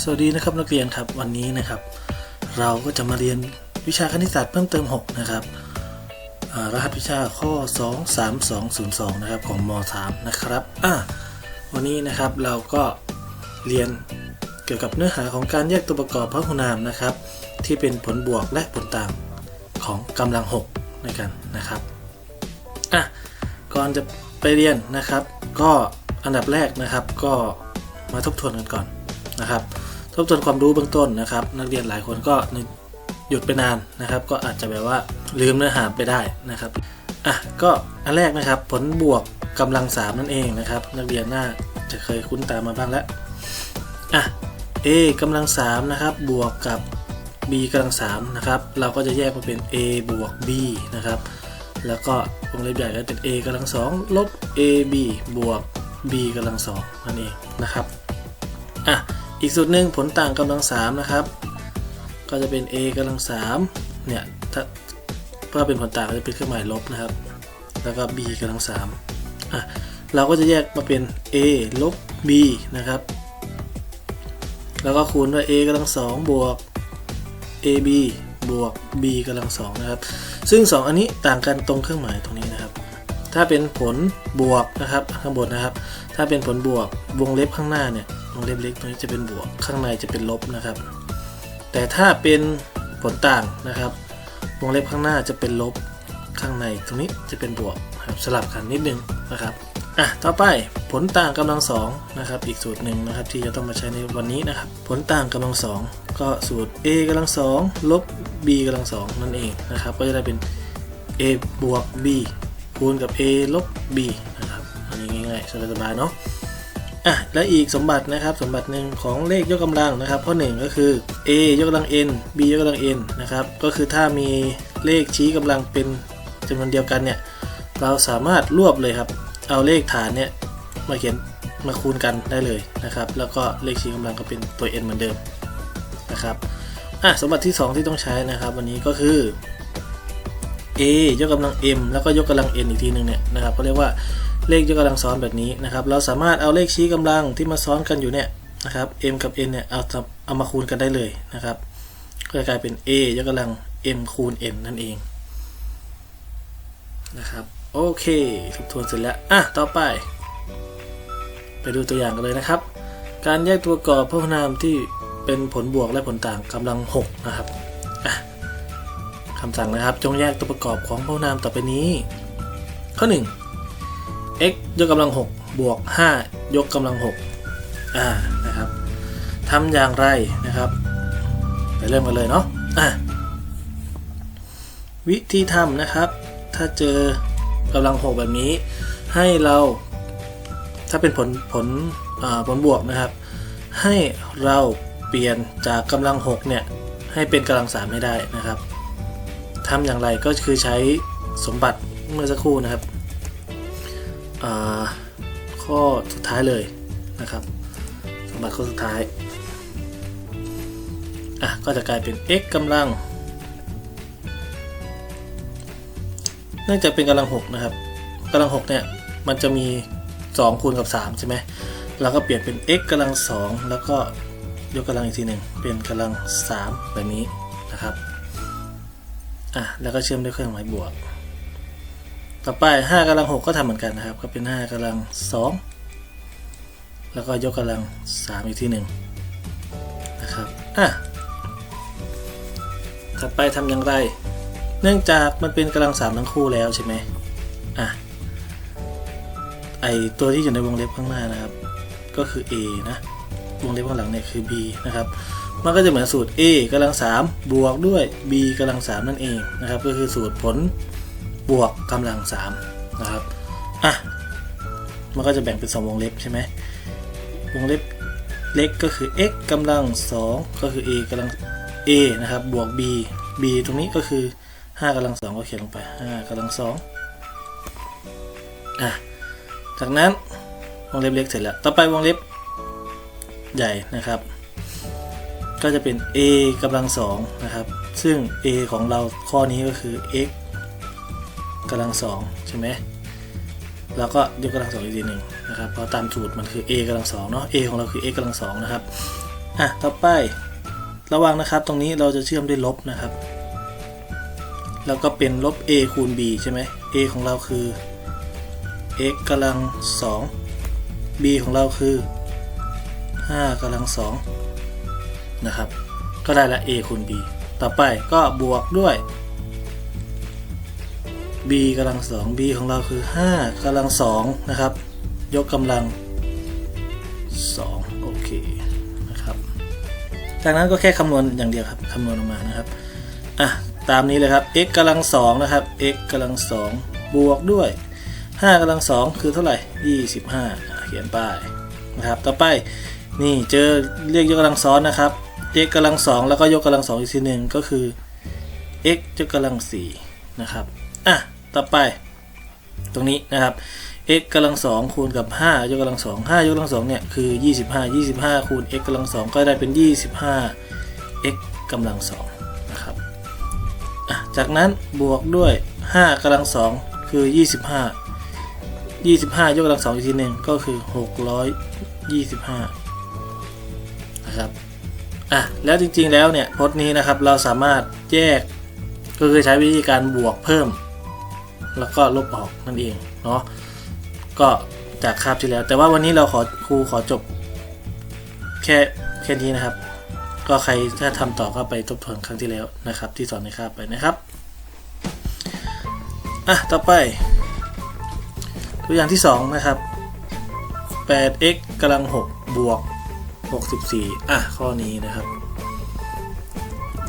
สวัสดีนะครับนักเรียนครับวันนี้นะครับ เราก็จะมาเรียนวิชาคณิตศาสตร์เพิ่มเติม 6 นะครับรหัสวิชาข้อ 23202 นะครับของม .3 นะครับอะวันนี้นะครับเราก็เรียนเกี่ยวกับเนื้อหาของการแยกตัวประกอบพหุนามนะครับ ที่เป็นผลบวกและผลต่างของกำลัง 6 ในกันนะครับอะก่อนจะไปเรียนนะครับ ก็อันดับแรกนะครับก็มาทบทวนกันก่อน นะครับ ทบทวนความรู้เบื้องต้นนะครับ นักเรียนหลายคนก็หยุดไปนานนะครับ ก็อาจจะแบบว่าลืมเนื้อหาไปได้นะครับอะก็อันแรกนะครับ ผลบวกกำลังสามนั่นเองนะครับ นักเรียนน่าจะเคยคุ้นตามมาบ้างแล้วอะ a กำลังสามนะครับบวกกับ b กำลังสามนะครับเราก็จะแยกมาเป็น a บวก b นะครับแล้วก็วงเล็บใหญ่ก็เป็น a กำลังสองลบ ab บวก b กำลังสองนั่นเองนะครับอะ อีกสูตรหนึ่งผลต่างกำลังสามนะครับ ก็จะเป็น a กำลังสามเนี่ยถ้าเพื่อเป็นผลต่างก็จะเป็นเครื่องหมายลบนะครับ แล้วก็ b กำลังสามอะเราก็จะแยกมาเป็น a ลบ b นะครับ แล้วก็คูณด้วย a กำลังสองบวก ab บวก b กำลังสองนะครับ ซึ่ง 2 อันนี้ต่างกันตรงเครื่องหมายตรงนี้นะครับ ถ้าเป็นผลบวกนะครับข้างบนนะครับ ถ้าเป็นผลบวกวงเล็บข้างหน้าเนี่ย วงเล็บเล็กตรงนี้จะเป็นบวก ข้างในจะเป็นลบนะครับ แต่ถ้าเป็นผลต่างนะครับ วงเล็บข้างหน้าจะเป็นลบ ข้างในตรงนี้จะเป็นบวกครับสลับกันนิดนึงนะครับอะต่อไปผลต่างกำลังสองนะครับ อีกสูตรหนึ่งนะครับที่จะต้องมาใช้ในวันนี้นะครับ ผลต่างกำลังสองก็สูตร a กำลังสองลบ b กำลังสองนั่นเองนะครับ ก็จะได้เป็น a บวก b คูณกับ a ลบ b นะครับ อันนี้ง่ายๆสบายๆเนาะ อะและอีกสมบัตินะครับสมบัติหนึ่งของเลขยกกำลังนะครับ ข้อหนึ่งก็คือ a ยกกำลัง n b ยกกำลัง n นะครับก็คือถ้ามีเลขชี้กำลังเป็นจำนวนเดียวกันเนี่ยเราสามารถรวบเลยครับ เอาเลขฐานเนี่ยมาเขียนมาคูณกันได้เลยนะครับ แล้วก็เลขชี้กำลังก็เป็นตัว n เหมือนเดิมนะครับอะสมบัติที่ 2 ที่ต้องใช้นะครับ วันนี้ก็คือ a ยกกำลัง m แล้วก็ยกกำลัง n อีกทีหนึ่งเนี่ยนะครับก็เรียกว่า เลขยกกำลังซ้อนแบบนี้นะครับ เราสามารถเอาเลขชี้กำลังที่มาซ้อนกันอยู่เนี่ยนะครับ m กับ n เนี่ยเอาเอามาคูณกันได้เลยนะครับ ก็จะกลายเป็น a ยกกำลัง m คูณ n นั่นเองนะครับโอเคทบทวนเสร็จแล้วอะต่อไป ไปดูตัวอย่างกันเลยนะครับ การแยกตัวประกอบพหุนามที่เป็นผลบวกและผลต่างกำลัง 6 นะครับอะคำสั่งนะครับ จงแยกตัวประกอบของพหุนามต่อไปนี้ ข้อ 1 x ยกกำลัง6บวก 5 ยกกำลัง6อ่านะครับทำอย่างไรนะครับ ไปเริ่มกันเลยเนาะอะวิธีทำนะครับ ถ้าเจอกำลัง 6 แบบนี้ ให้เราถ้าเป็นผลผลผลบวกนะครับ ให้เราเปลี่ยนจากกำลัง 6 เนี่ย ให้เป็นกำลัง 3 ให้ได้นะครับทำอย่างไรก็คือใช้สมบัติเมื่อสักครู่นะครับ ข้อสุดท้ายเลยนะครับสมบัติข้อสุดท้ายอะก็จะกลายเป็น x กำลัง เนื่องจากเป็นกำลัง6นะครับกำลัง6เนี่ยมันจะมี 2 คูณกับ 3 ใช่ไหมเราก็เปลี่ยนเป็น x กำลัง 2 แล้วก็ยกกำลังอีกทีหนึ่งเป็นกำลัง 3 แบบนี้นะครับอะแล้วก็เชื่อมด้วยเครื่องหมายบวก ต่อไป5กำลัง6ก็ทำเหมือนกันนะครับ ก็เป็น 5กำลัง 2 แล้วก็ยกกำลัง 3 อีกทีหนึ่งนะครับอะถัดไปทำอย่างไร เนื่องจากมันเป็นกำลัง 3 ทั้งคู่แล้วใช่ไหมอะไอตัวที่อยู่ในวงเล็บข้างหน้านะครับ ก็คือ a นะวงเล็บข้างหลังเนี่ยคือ b นะครับมันก็จะเหมือนสูตร a กำลัง3บวกด้วย b กำลัง3นั่นเองนะครับ ก็คือสูตรผล บวกกำลัง3นะครับอะมันก็จะแบ่งเป็น 2 วงเล็บใช่ไหมวงเล็บเล็กก็คือ x กำลัง 2 ก็คือ a กำลัง a นะครับ บวก b b ตรงนี้ก็คือ 5กำลัง 2 ก็เขียนลงไป 5กำลัง2อะจากนั้นวงเล็บเล็กเสร็จแล้ว ต่อไปวงเล็บใหญ่นะครับ ก็จะเป็น a กำลังสองนะครับ ซึ่ง a ของเราข้อนี้ก็คือ x กำลังสองใช่ไหมแล้วก็ยกกำลังสองอีกทีหนึ่งนะครับเพราะตามสูตรมันคือ a กำลังสองเนาะ a ของเราคือ x กำลังสองนะครับอะต่อไป ระวังนะครับ ตรงนี้เราจะเชื่อมด้วยลบนะครับ แล้วก็เป็นลบ a คูณ b ใช่ไหม a ของเราคือ x กำลัง2 b ของเราคือ5กำลัง2นะครับ ก็ได้ละ a คูณ b ต่อไปก็บวกด้วย b กำลัง2 b ของเราคือ 5กำลัง2นะครับ ยกกำลัง 2 โอเคนะครับ จากนั้นก็แค่คำนวณอย่างเดียวครับคำนวณออกมานะครับอะตามนี้เลยครับ x กำลัง2นะครับ x กำลัง2บวกด้วย 5กำลัง2คือเท่าไหร่ 25 เขียนป้ายนะครับ ต่อไปนี่เจอเรียกยกกำลังซ้อนนะครับ x กำลัง2แล้วก็ยกกำลัง2อีกทีหนึ่งก็คือ x ยกกำลัง4นะครับ อะ ต่อไป ตรงนี้นะครับ x กำลัง2คูณกับ 5 ยกกำลัง2 5ยกกำลัง2เนี่ย คือ 25 25 คูณ x กำลัง2ก็ได้เป็น 25 x กำลัง2นะครับจากนั้นบวกด้วย 5กำลัง2คือ 25 25 ยกกำลัง2อีกทีหนึ่งก็คือ 625นะครับอะแล้วจริงๆแล้วเนี่ยพจน์นี้นะครับเราสามารถแยกก็คือใช้วิธีการบวกเพิ่ม แล้วก็ลบออกนั่นเองเนาะก็จากคาบที่แล้ว แต่ว่าวันนี้เราขอครูขอจบแค่แค่นี้นะครับ ก็ใครถ้าทำต่อก็ไปทบทวนครั้งที่แล้วนะครับ ที่สอนในคาบไปนะครับอะต่อไป ตัวอย่างที่ 2 นะครับ 8x กำลัง 6 บวก 64 อะ ข้อนี้นะครับ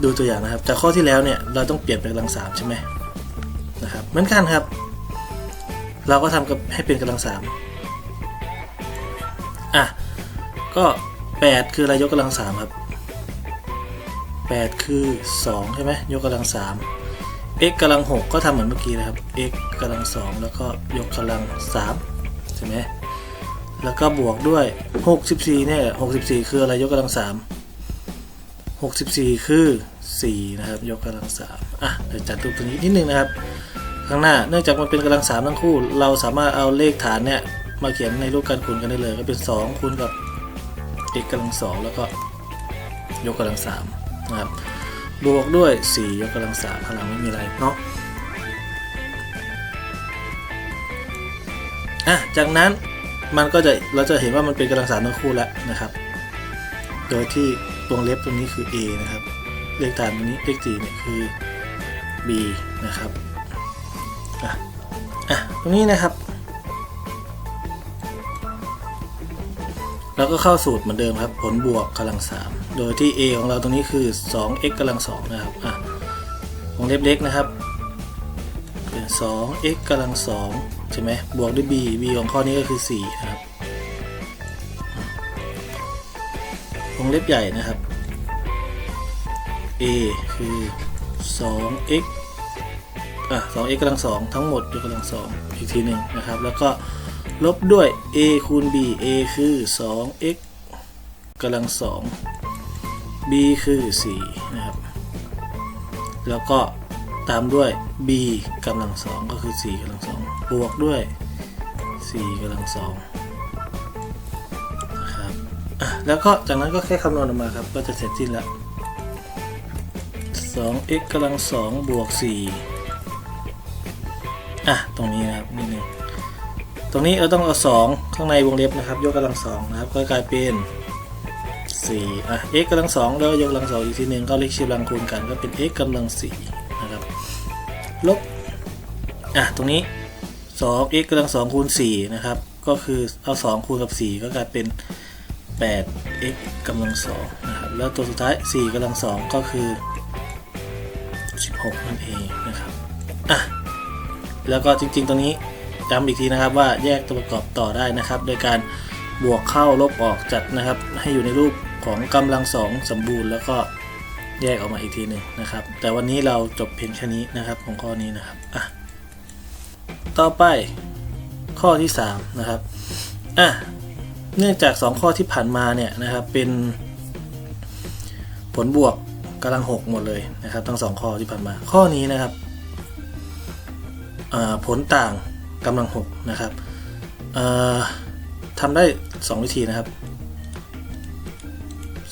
ดูตัวอย่างนะครับ จากข้อที่แล้วเนี่ย เราต้องเปลี่ยนเป็นกำลัง3ใช่ไหม นะครับเหมือนกันครับ เราก็ทำกับให้เป็นกำลัง3อะก็8คืออะไรยกกำลัง3ครับ8คือ2ใช่ไหมยกกำลัง3 x กำลัง6ก็ทำเหมือนเมื่อกี้นะครับ x กำลัง2แล้วก็ยกกำลัง3ใช่ไหมแล้วก็บวกด้วย64เนี่ย64คืออะไรยกกำลัง3 64คือ4นะครับยกกำลัง3อะเดี๋ยวจัดรูปตัวนี้นิดนึงนะครับ ข้างหน้า เนื่องจากมันเป็นกำลัง3ทั้งคู่ เราสามารถเอาเลขฐานเนี่ยมาเขียนในรูปการคูณกันได้เลย ก็เป็น 2 คูณกับ x กำลัง2แล้วก็ยกกำลัง3นะครับบวกด้วย 4 ยกกำลัง3ข้างหลังไม่มีอะไรเนาะอะจากนั้นมันก็จะเราจะเห็นว่ามันเป็นกำลังสามทั้งคู่แล้วนะครับ โดยที่วงเล็บตรงนี้คือ a นะครับ เลขฐานตรงนี้เลข4เนี่ยคือ b นะครับ อะอะตรงนี้นะครับเราก็เข้าสูตรเหมือนเดิมครับ ผลบวกกำลัง 3 โดยที่ a ของเราตรงนี้คือ 2x กำลัง 2 นะครับ อะวงเล็บเล็กนะครับเป็น 2x กำลัง 2 ใช่ไหมบวกด้วย b b ของข้อนี้ก็คือ 4 นะครับวงเล็บใหญ่นะครับ a คือ 2x อะ 2x กำลัง2ทั้งหมดยกกำลัง2อีกทีหนึ่งนะครับ แล้วก็ลบด้วย a คูณ b a คือ 2x กำลัง2 b คือ4นะครับ แล้วก็ตามด้วย b กำลัง2ก็คือ4กำลัง2บวกด้วย4กำลัง2นะครับอะแล้วก็จากนั้นก็แค่คำนวณออกมาครับ ก็จะเสร็จสิ้นล้ว 2x กำลัง2บวก4 อะตรงนี้นะครับนิดนึงตรงนี้เราต้องเอา 2 ข้างในวงเล็บนะครับ ยกกำลัง2นะครับ ก็กลายเป็น4อะ x กำลัง2แล้วยกกำลัง2อีกทีหนึ่งก็เลขชีพกำลังคูณกันก็เป็น x กำลัง4นะครับลบอะตรงนี้ 2x กำลัง2คูณ4นะครับก็คือเอา 2 คูณกับ 4 ก็กลายเป็น 8x กำลัง2นะครับแล้วตัวสุดท้าย 4กำลัง2ก็คือ 16 นั่นเองนะครับ แล้วก็จริงๆ ตรงนี้ย้ำอีกทีนะครับว่าแยกตัวประกอบต่อได้นะครับ โดยการบวกเข้าลบออกจัดนะครับ ให้อยู่ในรูปของกำลังสองสมบูรณ์ แล้วก็แยกออกมาอีกทีหนึ่งนะครับ แต่วันนี้เราจบเพียงแค่นี้นะครับของข้อนี้นะครับอะต่อไปข้อที่3นะครับอะเนื่องจาก 2 ข้อที่ผ่านมาเนี่ยนะครับเป็นผลบวกกำลัง 6 หมดเลยนะครับ ทั้ง 2 ข้อที่ผ่านมาข้อนี้นะครับ ผลต่างกำลัง6นะครับทำได้ 2 วิธีนะครับ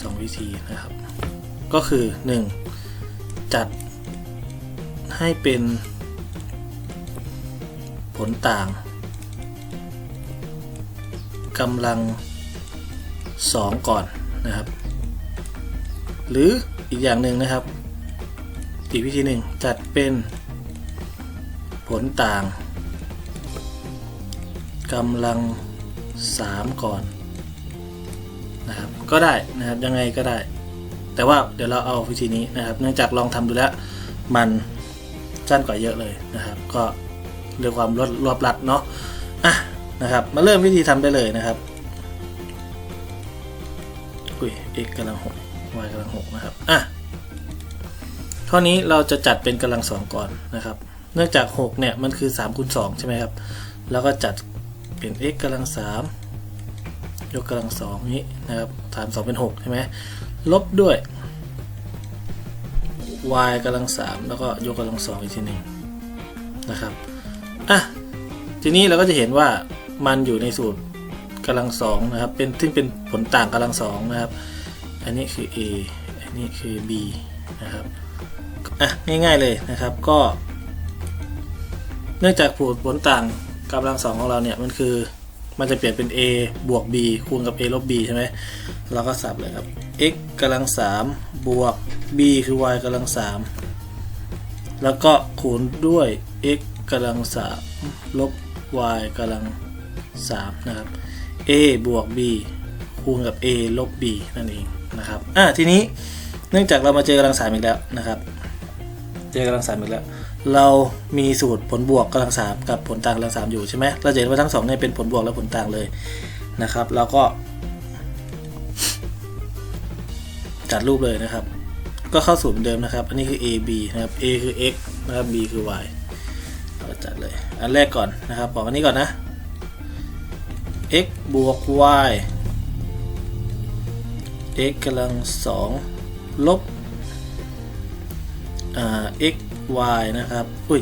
สองวิธีนะครับ ก็คือ 1. จัดให้เป็นผลต่างกำลัง 2 ก่อนนะครับ หรืออีกอย่างหนึ่งนะครับ อีกวิธีหนึ่งจัดเป็น ผลต่างกำลัง 3 ก่อนนะครับก็ได้นะครับยังไงก็ได้ แต่ว่าเดี๋ยวเราเอาวิธีนี้นะครับ เนื่องจากลองทำดูแล้วมันสั้นกว่าเยอะเลยนะครับ ก็เรื่องความรวดรวบรัดเนาะอะนะครับมาเริ่มวิธีทำได้เลยนะครับอุ้ย x กำลังหก y กำลังหกนะครับอะข้อนี้เราจะจัดเป็นกำลังสองก่อนนะครับ เนื่องจาก 6 เนี่ย มันคือ3คูณ2ใช่ไหมครับ แล้วก็จัดเป็น x กำลัง 3 ยกกำลังสองนี้นะครับฐาน2เป็น 6 ใช่ไหมลบด้วย y กำลัง 3 แล้วก็ยกกำลังสองอีกทีหนึ่งนะครับอะทีนี้เราก็จะเห็นว่ามันอยู่ในสูตรกำลังสองนะครับเป็นซึ่งเป็นผลต่างกำลังสองนะครับ อันนี้คือ a อันนี้คือ b นะครับอะง่ายๆเลยนะครับก็ เนื่องจากผลผลต่างกำลังสองของเราเนี่ยมันคือมันจะเปลี่ยนเป็น a บวก b คูณกับ a ลบ b ใช่ไหมเราก็สับเลยครับ x กำลัง3บวก b คือ y กำลัง3แล้วก็คูณด้วย x กำลัง3ลบ y กำลัง3นะครับ a บวก b คูณกับ a ลบ b นั่นเองนะครับอะทีนี้เนื่องจากเรามาเจอกำลัง3อีกแล้วนะครับ เจอกำลังสามอีกแล้ว เรามีสูตรผลบวกกำลังสามกับผลต่างกำลังสามอยู่ใช่ไหมเราจะเห็นว่าทั้งสองเนี่ยเป็นผลบวกและผลต่างเลยนะครับ เราก็ จัดรูปเลยนะครับ ก็เข้าสูตรเหมือนเดิมนะครับ อันนี้คือ a b นะครับ a คือ x นะครับ b คือ y เราจัดเลย อันแรกก่อนนะครับบอกอันนี้ก่อนนะ x บวก y x กำลังสองลบ x y นะครับ อุ้ย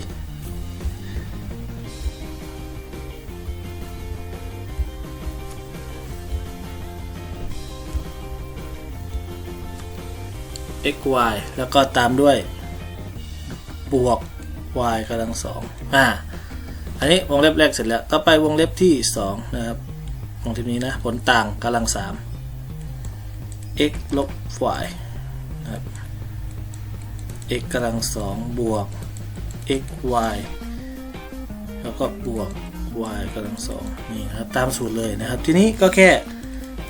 x y แล้วก็ตามด้วย บวก y กำลังสองอ่า อันนี้วงเล็บแรกเสร็จแล้ว ต่อไปวงเล็บที่2นะครับวงเล็บนี้นะ ผลต่างกำลัง3 x ลบ y นะครับ x กำลังสองบวก x y แล้วก็บวก y กำลังสองนี่นะครับตามสูตรเลยนะครับ ทีนี้ก็แค่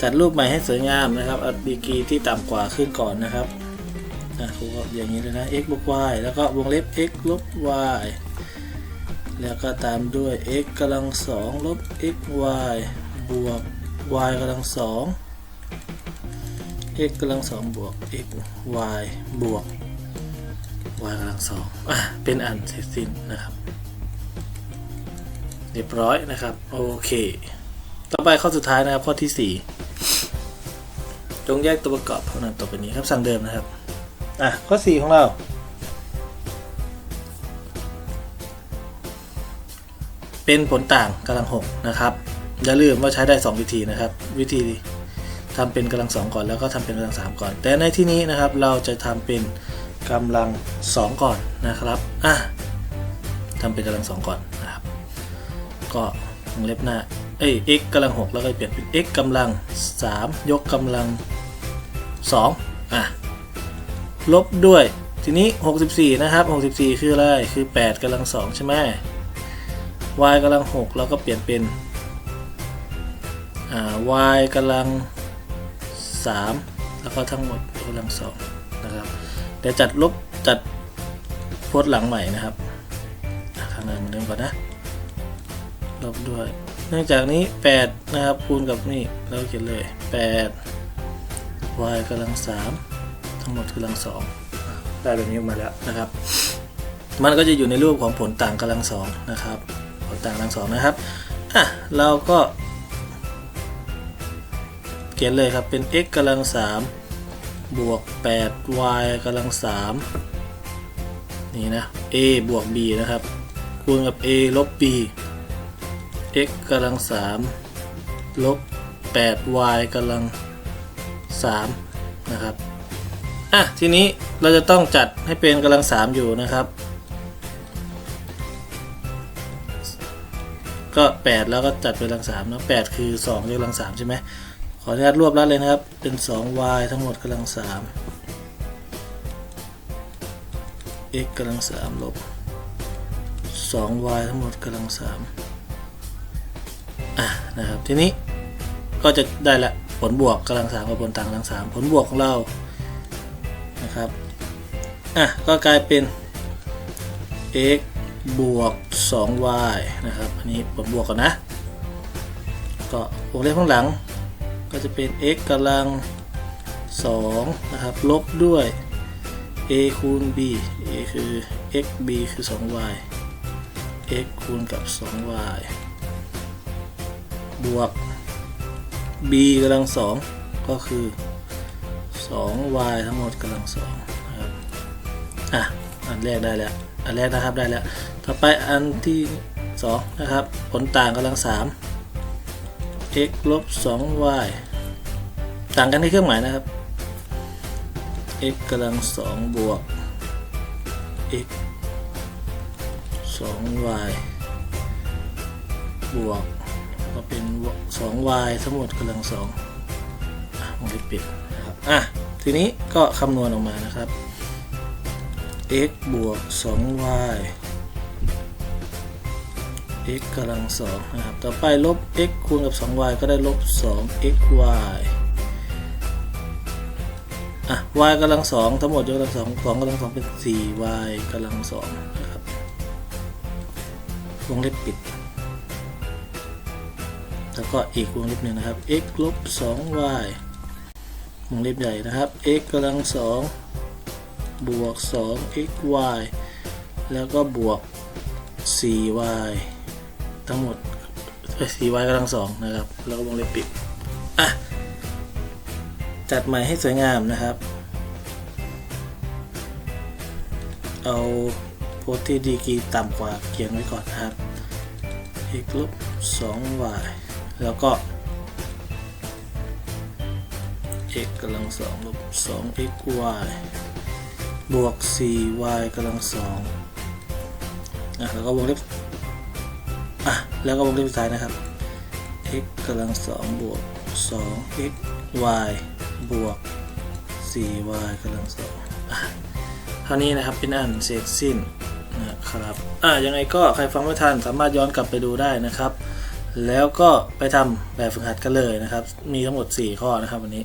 จัดรูปใหม่ให้สวยงามนะครับเอาดีกรีที่ต่ำกว่าขึ้นก่อนนะครับอะครูก็อย่างนี้เลยนะ x บวก y แล้วก็วงเล็บ x ลบ y แล้วก็ตามด้วย x กำลังสองลบ x y บวก y กำลังสอง x กำลังสองบวก x y บวก y กำลังสองอะเป็นอันเสร็จสิ้นนะครับ เรียบร้อยนะครับ โอเค ต่อไปข้อสุดท้ายนะครับข้อที่ 4 จงแยกตัวประกอบเท่านั้นต่อไปนี้ครับสั่งเดิมนะครับ อะ ข้อ 4 ของเราเป็นผลต่างกำลังหกนะครับ อย่าลืมว่าใช้ได้ 2 วิธีนะครับ วิธีทำเป็นกำลังสองก่อนแล้วก็ทำเป็นกำลังสามก่อน แต่ในที่นี้นะครับเราจะทำเป็น กำลังสองก่อนนะครับอะทำเป็นกำลังสองก่อนนะครับ ก็วงเล็บหน้าเอ้ย x กำลังหกแล้วก็เปลี่ยนเป็น x กำลังสามยกกำลังสองอะ ลบด้วย ทีนี้ 64 นะครับ 64 คืออะไร คือ 8กำลังสองใช่ไหม y กำลัง 6 แล้วก็เปลี่ยนเป็นอ่า y กำลัง 3 แล้วก็ทั้งหมดกำลังสอง เดี๋ยวจัดลบจัดโพสต์หลังใหม่นะครับข้างในเหมือนเดิมก่อนนะลบด้วย เนื่องจากนี้ 8 นะครับ คูณกับนี่เราเขียนเลย 8 y กำลัง 3 ทั้งหมดกำลังสองได้แบบนี้ออกมาแล้วนะครับ มันก็จะอยู่ในรูปของผลต่างกำลังสองนะครับ ผลต่างกำลังสองนะครับอะเราก็ เขียนเลยครับเป็น x กำลัง 3 บวก 8y กำลัง 3 นี่นะ a บวก b นะครับ คูณกับ a ลบ b x กำลัง 3 ลบ 8y กำลัง 3 นะครับ อะ ทีนี้เราจะต้องจัดให้เป็นกำลังสามอยู่นะครับ ก็ 8 แล้วก็จัดเป็นกำลังสามนะ8คือ2ยกกำลังสามใช่ไหม ขออนุญาตรวบรัดเลยนะครับ เป็น 2y ทั้งหมดกำลังสาม x กำลังสามลบ 2y ทั้งหมดกำลังสามอะนะครับ ทีนี้ก็จะได้ละผลบวกกำลังสามกับผลต่างกำลังสามผลบวกของเรา นะครับ อะ ก็กลายเป็น x บวก 2y นะครับ อันนี้ผลบวกก่อนนะ ก็วงเล็บข้างหลัง ก็จะเป็น x กำลัง2นะครับลบด้วย a คูณ b a คือ x b คือ 2y x คูณกับ 2y บวก b กำลัง 2 ก็คือ 2y ทั้งหมดกำลัง2นะครับอะอันแรกได้แล้ว อันแรกนะครับได้แล้ว ต่อไปอันที่ 2 นะครับ ผลต่างกำลัง 3 x ลบ 2y ต่างกันที่เครื่องหมายนะครับ x กำลัง 2 บวก x 2y บวกก็เป็น 2y ทั้งหมดกำลัง2วงเล็บปิดนะครับอะทีนี้ก็คำนวณออกมานะครับ x บวก 2y x กำลัง2นะครับ ต่อไปลบ x คูณกับ 2y ก็ได้ลบ 2xy อะ y กำลัง 2 ทั้งหมดยกกำลัง 2 2กำลัง 2 เป็น 4y กำลัง2นะครับ วงเล็บปิด แล้วก็อีกวงเล็บหนึ่งนะครับ x ลบ 2y วงเล็บใหญ่นะครับ x กำลัง 2 บวก 2xy แล้วก็บวก 4y ทั้งหมดเอ้ย 4y กำลัง2นะครับ แล้วก็วงเล็บปิด อะ จัดใหม่ให้สวยงามนะครับ เอาโพสต์ที่ดีกีต่ำกว่าเขียนไว้ก่อนนะครับ x ลบ 2y แล้วก็ x กำลัง2ลบ 2xy บวก 4y กำลัง2อะแล้วก็วงเล็บ แล้วก็วงเล็บสุดท้ายนะครับ x กำลัง2บวก 2xy บวก 4y กำลัง2อะเท่านี้นะครับเป็นอันเสร็จสิ้นนะครับอะยังไงก็ใครฟังไม่ทันสามารถย้อนกลับไปดูได้นะครับ แล้วก็ไปทำแบบฝึกหัดกันเลยนะครับ มีทั้งหมด 4 ข้อนะครับวันนี้